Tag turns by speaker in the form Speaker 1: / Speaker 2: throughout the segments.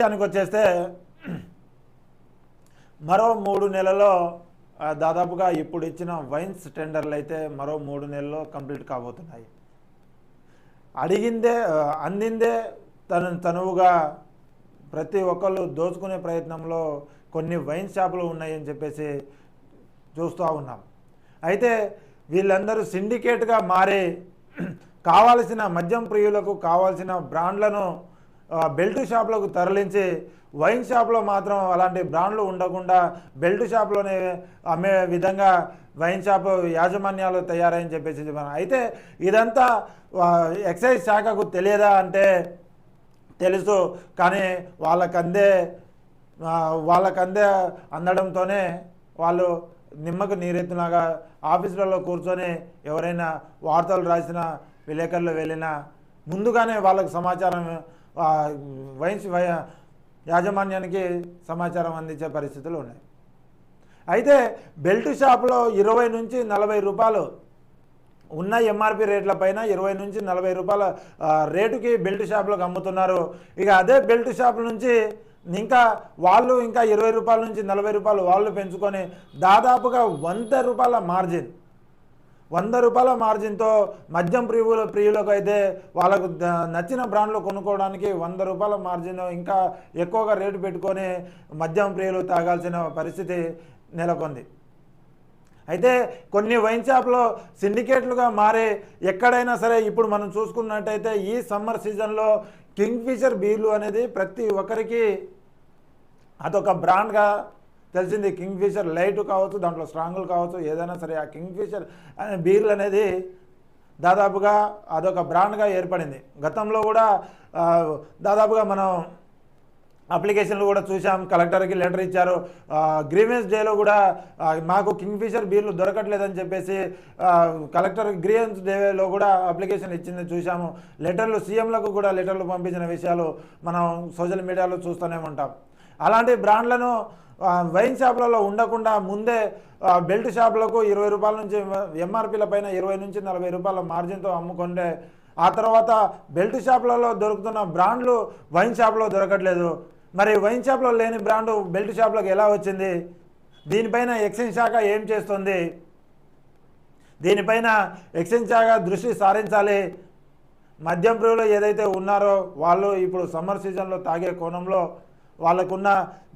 Speaker 1: విషయానికి వచ్చేస్తే మరో మూడు నెలలో దాదాపుగా ఇప్పుడు ఇచ్చిన వైన్స్ టెండర్లు అయితే మరో మూడు నెలల్లో కంప్లీట్ కాబోతున్నాయి. అడిగిందే అందిందే తను తనువుగా ప్రతి ఒక్కళ్ళు దోచుకునే ప్రయత్నంలో కొన్ని వైన్ షాపులు ఉన్నాయని చెప్పేసి చూస్తూ ఉన్నాం. అయితే వీళ్ళందరూ సిండికేట్గా మారి కావాల్సిన మద్యం ప్రియులకు కావాల్సిన బ్రాండ్లను బెల్ట్ షాప్లకు తరలించి వైన్ షాప్లో మాత్రం అలాంటి బ్రాండ్లు ఉండకుండా బెల్ట్ షాప్లోనే అమ్మే విధంగా వైన్ షాప్ యాజమాన్యాలు తయారని చెప్పేసి చెప్పాను. అయితే ఇదంతా ఎక్సైజ్ శాఖకు తెలియదా అంటే తెలుసు కానీ వాళ్ళకందే వాళ్ళకందే అందడంతోనే వాళ్ళు నిమ్మకు నీరెత్తినాగా ఆఫీసులలో కూర్చొని ఎవరైనా వార్తలు రాసిన విలేకరులు వెళ్ళినా ముందుగానే వాళ్ళకు సమాచారం వైన్స్ వై యాజమాన్యానికి సమాచారం అందించే పరిస్థితులు ఉన్నాయి. అయితే బెల్ట్ షాప్లో ఇరవై నుంచి నలభై రూపాయలు ఉన్న ఎంఆర్పి రేట్ల పైన ఇరవై నుంచి నలభై రూపాయల రేటుకి బెల్ట్ షాపులకు అమ్ముతున్నారు. ఇక అదే బెల్ట్ షాప్ నుంచి ఇంకా వాళ్ళు ఇంకా ఇరవై రూపాయల నుంచి నలభై రూపాయలు వాళ్ళు పెంచుకొని దాదాపుగా వంద రూపాయల మార్జిన్ వంద రూపాయల మార్జిన్తో మద్యం ప్రియుల ప్రియులకు అయితే వాళ్ళకు నచ్చిన బ్రాండ్లు కొనుక్కోవడానికి వంద రూపాయల మార్జిన్ ఇంకా ఎక్కువగా రేటు పెట్టుకొని మద్యం ప్రియులు తాగాల్సిన పరిస్థితి నెలకొంది. అయితే కొన్ని వైన్ షాప్లో సిండికేట్లుగా మారి ఎక్కడైనా సరే ఇప్పుడు మనం చూసుకున్నట్టయితే ఈ సమ్మర్ సీజన్లో కింగ్ ఫిషర్ బీర్లు అనేది ప్రతి ఒక్కరికి అదొక బ్రాండ్గా తెలిసింది కింగ్ ఫిషర్ లైట్ కావచ్చు దాంట్లో స్ట్రాంగులు కావచ్చు ఏదైనా సరే ఆ కింగ్ఫిషర్ అనే బీర్లు అనేది దాదాపుగా అదొక బ్రాండ్గా ఏర్పడింది. గతంలో కూడా దాదాపుగా మనం అప్లికేషన్లు కూడా చూసాం కలెక్టర్కి లెటర్ ఇచ్చారు. గ్రీవెన్స్ డేలో కూడా మాకు కింగ్ ఫిషర్ బీర్లు దొరకట్లేదని చెప్పేసి కలెక్టర్ గ్రీవెన్స్ డేలో కూడా అప్లికేషన్ ఇచ్చింది చూసాము లెటర్లు సీఎంలకు కూడా లెటర్లు పంపించిన విషయాలు మనం సోషల్ మీడియాలో చూస్తూనే ఉంటాం. అలాంటి బ్రాండ్లను వైన్ షాపులలో ఉండకుండా ముందే బెల్ట్ షాపులకు ఇరవై రూపాయల నుంచి ఎంఆర్పీల పైన ఇరవై నుంచి నలభై రూపాయల మార్జిన్తో అమ్ముకుంటే ఆ తర్వాత బెల్ట్ షాపులలో దొరుకుతున్న బ్రాండ్లు వైన్ షాప్లో దొరకట్లేదు. మరి వైన్ షాప్లో లేని బ్రాండు బెల్ట్ షాప్లోకి ఎలా వచ్చింది? దీనిపైన ఎక్సైజ్ శాఖ ఏం చేస్తుంది? దీనిపైన ఎక్సైజ్ శాఖ దృష్టి సారించాలి. మద్యం ప్రియులు ఏదైతే ఉన్నారో వాళ్ళు ఇప్పుడు సమ్మర్ సీజన్లో తాగే కోణంలో వాళ్ళకున్న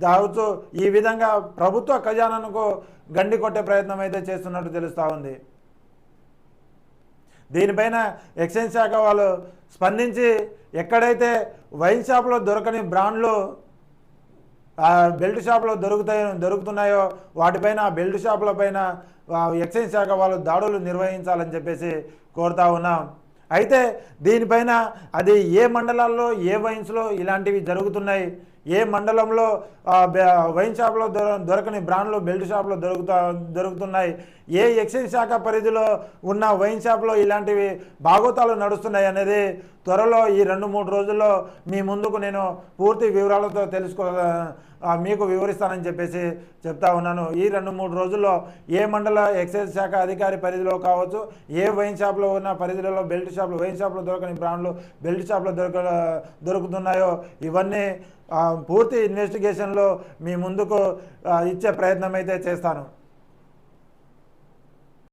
Speaker 1: కావచ్చు ఈ విధంగా ప్రభుత్వ ఖజానాకు గండి కొట్టే ప్రయత్నం అయితే చేస్తున్నట్టు తెలుస్తూ ఉంది. దీనిపైన ఎక్సైజ్ శాఖ వాళ్ళు స్పందించి ఎక్కడైతే వైన్ షాప్లో దొరకని బ్రాండ్లు బెల్ట్ షాప్లో దొరుకుతాయి దొరుకుతున్నాయో వాటిపైన ఆ బెల్ట్ షాపుల పైన ఎక్సైజ్ శాఖ వాళ్ళు దాడులు నిర్వహించాలని చెప్పేసి కోరుతా ఉన్నాం. అయితే దీనిపైన అది ఏ మండలాల్లో ఏ వైన్స్లో ఇలాంటివి జరుగుతున్నాయి ఏ మండలంలో వైన్ షాప్లో దొర దొరకని బ్రాండ్లు బెల్ట్ షాప్లో దొరుకుతా దొరుకుతున్నాయి? ఏ ఎక్సైజ్ శాఖ పరిధిలో ఉన్న వైన్ షాప్లో ఇలాంటివి భాగోతాలు నడుస్తున్నాయి అనేది త్వరలో ఈ రెండు మూడు రోజుల్లో మీ ముందుకు నేను పూర్తి వివరాలతో తెలుసుకో మీకు వివరిస్తానని చెప్పేసి చెప్తా ఉన్నాను. ఈ రెండు మూడు రోజుల్లో ఏ మండల ఎక్సైజ్ శాఖ అధికారి పరిధిలో కావచ్చు ఏ వైన్ షాప్లో ఉన్న పరిధిలో బెల్ట్ షాప్లో వైన్ షాప్లో దొరకని బ్రాండ్లు బెల్ట్ షాప్లో దొరక దొరుకుతున్నాయో ఇవన్నీ పూర్తి ఇన్వెస్టిగేషన్లో మీ ముందుకు ఇచ్చే ప్రయత్నం అయితే చేస్తాను.